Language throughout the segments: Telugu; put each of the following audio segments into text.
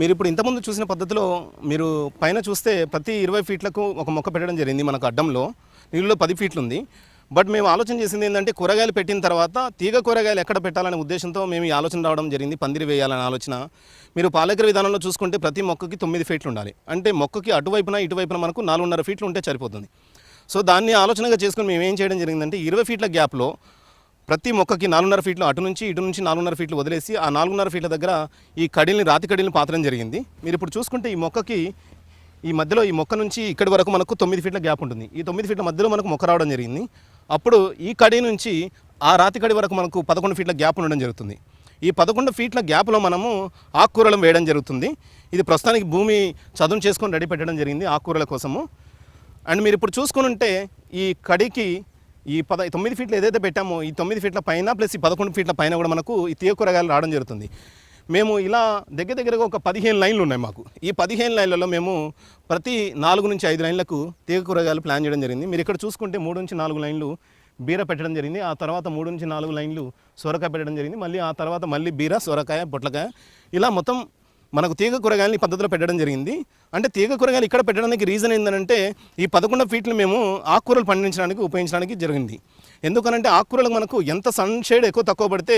మీరు ఇప్పుడు ఇంతకుముందు చూసిన పద్ధతిలో మీరు పైన చూస్తే ప్రతి ఇరవై ఫీట్లకు ఒక మొక్క పెట్టడం జరిగింది మనకు అడ్డంలో. నీళ్ళలో పది ఫీట్లు ఉంది బట్ మేము ఆలోచన చేసింది ఏంటంటే కూరగాయలు పెట్టిన తర్వాత తీగ కూరగాయలు ఎక్కడ పెట్టాలనే ఉద్దేశంతో మేము ఈ ఆలోచన రావడం జరిగింది పందిరి వేయాలనే ఆలోచన. మీరు పాలకర విధానంలో చూసుకుంటే ప్రతి మొక్కకి తొమ్మిది ఫీట్లు ఉండాలి అంటే మొక్కకి అటువైపున ఇటువైపున మనకు నాలుగున్నర ఫీట్లు ఉంటే సరిపోతుంది. సో దాన్ని ఆలోచనగా చేసుకుని మేము ఏం చేయడం జరిగిందంటే ఇరవై ఫీట్ల గ్యాప్లో ప్రతి మొక్కకి నాలుగున్నర ఫీట్లు అటు నుంచి ఇటు నుంచి నాలుగున్నర ఫీట్లు వదిలేసి ఆ నాలుగున్నర ఫీట్ల దగ్గర ఈ కడిల్ని రాతి కడిల్ని పాతడం జరిగింది. మీరు ఇప్పుడు చూసుకుంటే ఈ మొక్కకి ఈ మధ్యలో ఈ మొక్క నుంచి ఇక్కడి వరకు మనకు తొమ్మిది ఫీట్ల గ్యాప్ ఉంటుంది. ఈ తొమ్మిది ఫీట్ల మధ్యలో మనకు మొక్క రావడం జరిగింది. అప్పుడు ఈ కడి నుంచి ఆ రాతి కడి వరకు మనకు పదకొండు ఫీట్ల గ్యాప్ ఉండడం జరుగుతుంది. ఈ పదకొండు ఫీట్ల గ్యాప్లో మనము ఆకుకూరలు వేయడం జరుగుతుంది. ఇది ప్రస్తుతానికి భూమి చదును చేసుకొని రెడీ పెట్టడం జరిగింది ఆకుకూరల కోసము. అండ్ మీరు ఇప్పుడు చూసుకుని ఉంటే ఈ కడికి ఈ పద తొమ్మిది ఫీట్లు ఏదైతే పెట్టామో ఈ తొమ్మిది ఫీట్ల పైన ప్లస్ ఈ పదకొండు ఫీట్ల పైన కూడా మనకు ఈ తీయ కూరగాయలు రావడం జరుగుతుంది. మేము ఇలా దగ్గర దగ్గరగా ఒక పదిహేను లైన్లు ఉన్నాయి మాకు. ఈ పదిహేను లైన్లలో మేము ప్రతి నాలుగు నుంచి ఐదు లైన్లకు తీగ కూరగాయలు ప్లాన్ చేయడం జరిగింది. మీరు ఇక్కడ చూసుకుంటే మూడు నుంచి నాలుగు లైన్లు బీర పెట్టడం జరిగింది. ఆ తర్వాత మూడు నుంచి నాలుగు లైన్లు సొరకాయ పెట్టడం జరిగింది. మళ్ళీ ఆ తర్వాత మళ్ళీ బీర సొరకాయ పొట్లకాయ ఇలా మొత్తం మనకు తీగ కూరగాయలని ఈ పద్ధతిలో పెట్టడం జరిగింది. అంటే తీగ కూరగాయలు ఇక్కడ పెట్టడానికి రీజన్ ఏంటంటే ఈ పదకొండు ఫీట్లు మేము ఆకుకూరలు పండించడానికి ఉపయోగించడానికి జరిగింది. ఎందుకనంటే ఆకుకూరలకు మనకు ఎంత సన్ షేడ్ ఎక్కువ తక్కువ పడితే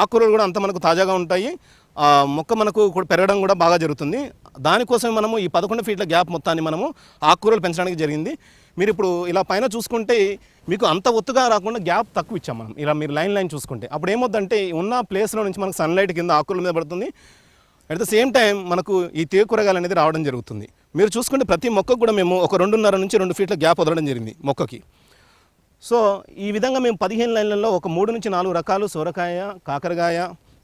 ఆకుకూరలు కూడా అంత మనకు తాజాగా ఉంటాయి. ఆ మొక్క మనకు కూడా పెరగడం కూడా బాగా జరుగుతుంది. దానికోసం మనము ఈ పదకొండు ఫీట్ల గ్యాప్ మొత్తాన్ని మనము ఆకుకూరలు పెంచడానికి జరిగింది. మీరు ఇప్పుడు ఇలా పైన చూసుకుంటే మీకు అంత ఒత్తుగా రాకుండా గ్యాప్ తక్కువ ఇచ్చాం మనం. ఇలా మీరు లైన్ లైన్ చూసుకుంటే. అప్పుడు ఏమొద్దంటే ఉన్న ప్లేస్లో నుంచి మనకు సన్లైట్ కింద ఆకుల మీద పడుతుంది. అట్ ద సేమ్ టైం మనకు ఈ తీగ కూరగాయలు అనేది రావడం జరుగుతుంది. మీరు చూసుకుంటే ప్రతి మొక్కకు కూడా మేము ఒక రెండున్నర నుంచి రెండు ఫీట్ల గ్యాప్ వదలడం జరిగింది మొక్కకి. సో ఈ విధంగా మేము పదిహేను లైన్లలో ఒక మూడు నుంచి నాలుగు రకాలు సొరకాయ కాకరకాయ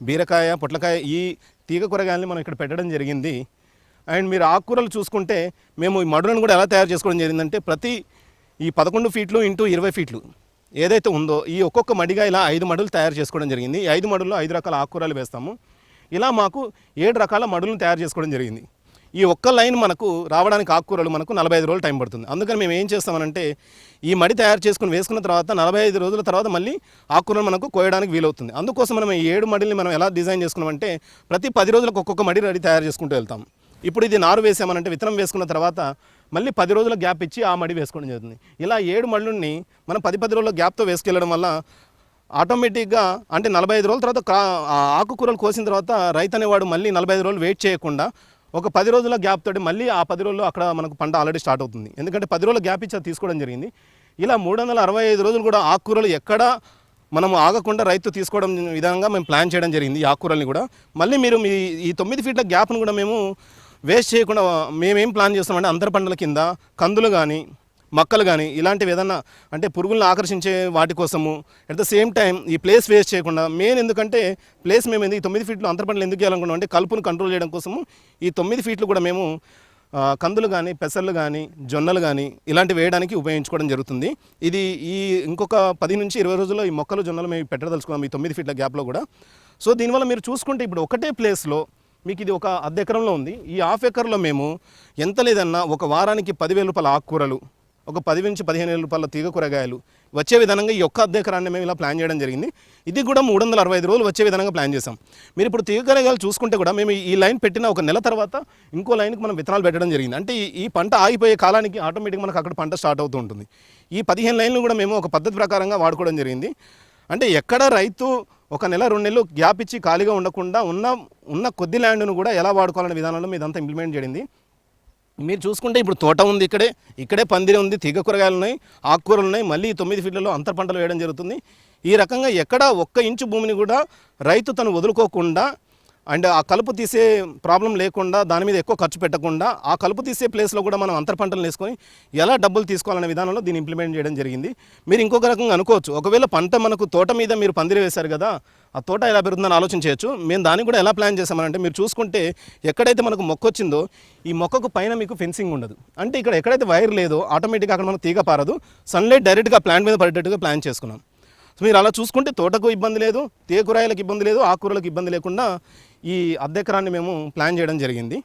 బీరకాయ పొట్లకాయ ఈ తీగ కూరగాయలని మనం ఇక్కడ పెట్టడం జరిగింది. అండ్ మీరు ఆకుకూరలు చూసుకుంటే మేము ఈ మడులను కూడా ఎలా తయారు చేసుకోవడం జరిగిందంటే ప్రతి ఈ పదకొండు ఫీట్లు ఇంటూ ఇరవై ఫీట్లు ఏదైతే ఉందో ఈ ఒక్కొక్క మడిగా ఇలా ఐదు మడులు తయారు చేసుకోవడం జరిగింది. ఈ ఐదు మడుల్లో ఐదు రకాల ఆకుకూరలు వేస్తాము. ఇలా మాకు ఏడు రకాల మడులను తయారు చేసుకోవడం జరిగింది. ఈ ఒక్క లైన్ మనకు రావడానికి ఆకుకూరలు మనకు నలభై ఐదు రోజులు టైం పడుతుంది. అందుకని మేము ఏం చేస్తామనంటే ఈ మడి తయారు చేసుకుని వేసుకున్న తర్వాత నలభై ఐదు రోజుల తర్వాత మళ్ళీ ఆకుకూరలు మనకు కోయడానికి వీలవుతుంది. అందుకోసం మనం ఈ ఏడు మడిని మనం ఎలా డిజైన్ చేసుకున్నామంటే ప్రతి పది రోజులకు ఒక్కొక్క మడి రెడీ తయారు చేసుకుంటూ వెళ్తాం. ఇప్పుడు ఇది నారు వేసామనంటే విత్తనం వేసుకున్న తర్వాత మళ్ళీ పది రోజుల గ్యాప్ ఇచ్చి ఆ మడి వేసుకోవడం జరుగుతుంది. ఇలా ఏడు మడుల్ని మనం పది పది రోజుల గ్యాప్తో వేసుకెళ్ళడం వల్ల ఆటోమేటిక్గా అంటే నలభై ఐదు రోజుల తర్వాత ఆ ఆకుకూరలు కోసిన తర్వాత రైతు అనేవాడు మళ్ళీ నలభై ఐదు రోజులు వెయిట్ చేయకుండా ఒక పది రోజుల గ్యాప్ తోటి మళ్ళీ ఆ పది రోజుల్లో అక్కడ మనకు పంట ఆల్రెడీ స్టార్ట్ అవుతుంది. ఎందుకంటే పది రోజుల గ్యాప్ ఇచ్చి తీసుకోవడం జరిగింది. ఇలా మూడు వందల అరవై ఐదు రోజులు కూడా ఆకుకూరలు ఎక్కడ మనం ఆగకుండా రైతు తీసుకోవడం విధంగా మేము ప్లాన్ చేయడం జరిగింది ఈ ఆకుకూరల్ని కూడా. మళ్ళీ మీరు మీ ఈ తొమ్మిది ఫీట్ల గ్యాప్ను కూడా మేము వేస్ట్ చేయకుండా మేమేం ప్లాన్ చేస్తామంటే అంతర పంటల కింద కందులు కానీ మొక్కలు కానీ ఇలాంటివి ఏదన్నా అంటే పురుగులను ఆకర్షించే వాటి కోసము అట్ ద సేమ్ టైం ఈ ప్లేస్ వేస్ట్ చేయకుండా మెయిన్ ఎందుకంటే ప్లేస్ మేము ఎందుకు ఈ తొమ్మిది ఫీట్లు అంతర పంటలు ఎందుకు చేయాలనుకున్నాం అంటే కలుపును కంట్రోల్ చేయడం కోసము ఈ తొమ్మిది ఫీట్లు కూడా మేము కందులు కానీ పెసర్లు కానీ జొన్నలు కానీ ఇలాంటివి వేయడానికి ఉపయోగించుకోవడం జరుగుతుంది. ఇది ఈ ఇంకొక పది నుంచి ఇరవై రోజుల్లో ఈ మొక్కలు జొన్నలు మేము పెట్టదలుచుకున్నాం ఈ తొమ్మిది ఫీట్ల గ్యాప్లో కూడా. సో దీనివల్ల మీరు చూసుకుంటే ఇప్పుడు ఒకటే ప్లేస్లో మీకు ఇది ఒక అర్ధ ఎకరంలో ఉంది. ఈ హాఫ్ ఎకర్లో మేము ఎంత లేదన్నా ఒక వారానికి పదివేల రూపాయల ఆకుకూరలు ఒక పది నుంచి పదిహేను వేల రూపాయల తీగ కూరగాయలు వచ్చే విధంగా ఈ ఒక్క అద్దె ఎకరాన్ని మేము ఇలా ప్లాన్ చేయడం జరిగింది. ఇది కూడా మూడు వందల అరవై ఐదు రోజులు వచ్చే విధంగా ప్లాన్ చేసాం మీరు ఇప్పుడు తీగ కూరగాయలు చూసుకుంటే కూడా మేము ఈ లైన్ పెట్టిన ఒక నెల తర్వాత ఇంకో లైన్కి మనం విత్తనాలు పెట్టడం జరిగింది. అంటే ఈ- పంట ఆగిపోయే కాలానికి ఆటోమేటిక్గా మనకు అక్కడ పంట స్టార్ట్ అవుతూ ఉంటుంది. ఈ పదిహేను లైన్లు కూడా మేము ఒక పద్ధతి ప్రకారంగా వాడుకోవడం జరిగింది. అంటే ఎక్కడ రైతు ఒక నెల రెండు నెలలు గ్యాప్ ఇచ్చి ఖాళీగా ఉండకుండా ఉన్న ఉన్న కొద్ది ల్యాండ్ను కూడా ఎలా వాడుకోవాలనే విధానంలో మీదంతా ఇంప్లిమెంట్ చేయండి. మీరు చూసుకుంటే ఇప్పుడు తోట ఉంది ఇక్కడే ఇక్కడే పందిరి ఉంది తీగ కూరగాయలు ఉన్నాయి ఆకుకూరలు ఉన్నాయి మళ్ళీ తొమ్మిది ఫీట్లలో అంతర్ పంటలు వేయడం జరుగుతుంది. ఈ రకంగా ఎక్కడ ఒక్క ఇంచు భూమిని కూడా రైతు తను వదులుకోకుండా అండ్ ఆ కలుపు తీసే ప్రాబ్లం లేకుండా దాని మీద ఎక్కువ ఖర్చు పెట్టకుండా ఆ కలుపు తీసే ప్లేస్లో కూడా మనం అంతర్ పంటలు వేసుకొని ఎలా డబ్బులు తీసుకోవాలనే విధానంలో దీన్ని ఇంప్లిమెంట్ చేయడం జరిగింది. మీరు ఇంకొక రకంగా అనుకోవచ్చు. ఒకవేళ పంట మనకు తోట మీద మీరు పందిరి వేశారు కదా ఆ తోట ఎలా పెరుగుతుందని ఆలోచించవచ్చు మేము దాన్ని కూడా ఎలా ప్లాన్ చేసామనంటే మీరు చూసుకుంటే ఎక్కడైతే మనకు మొక్క వచ్చిందో ఈ మొక్కకు పైన మీకు ఫెన్సింగ్ ఉండదు. అంటే ఇక్కడ ఎక్కడైతే వైర్ లేదో ఆటోమేటిక్గా అక్కడ మనకు తీగ పారదు. సన్లైట్ డైరెక్ట్గా ప్లాంట్ మీద పడేటట్టుగా ప్లాన్ చేసుకున్నాం. సో మీరు అలా చూసుకుంటే తోటకు ఇబ్బంది లేదు తీగకూరాయలకు ఇబ్బంది లేదు ఆకుకూరలకు ఇబ్బంది లేకుండా ఈ అద్దెకరాన్ని మేము ప్లాన్ చేయడం జరిగింది.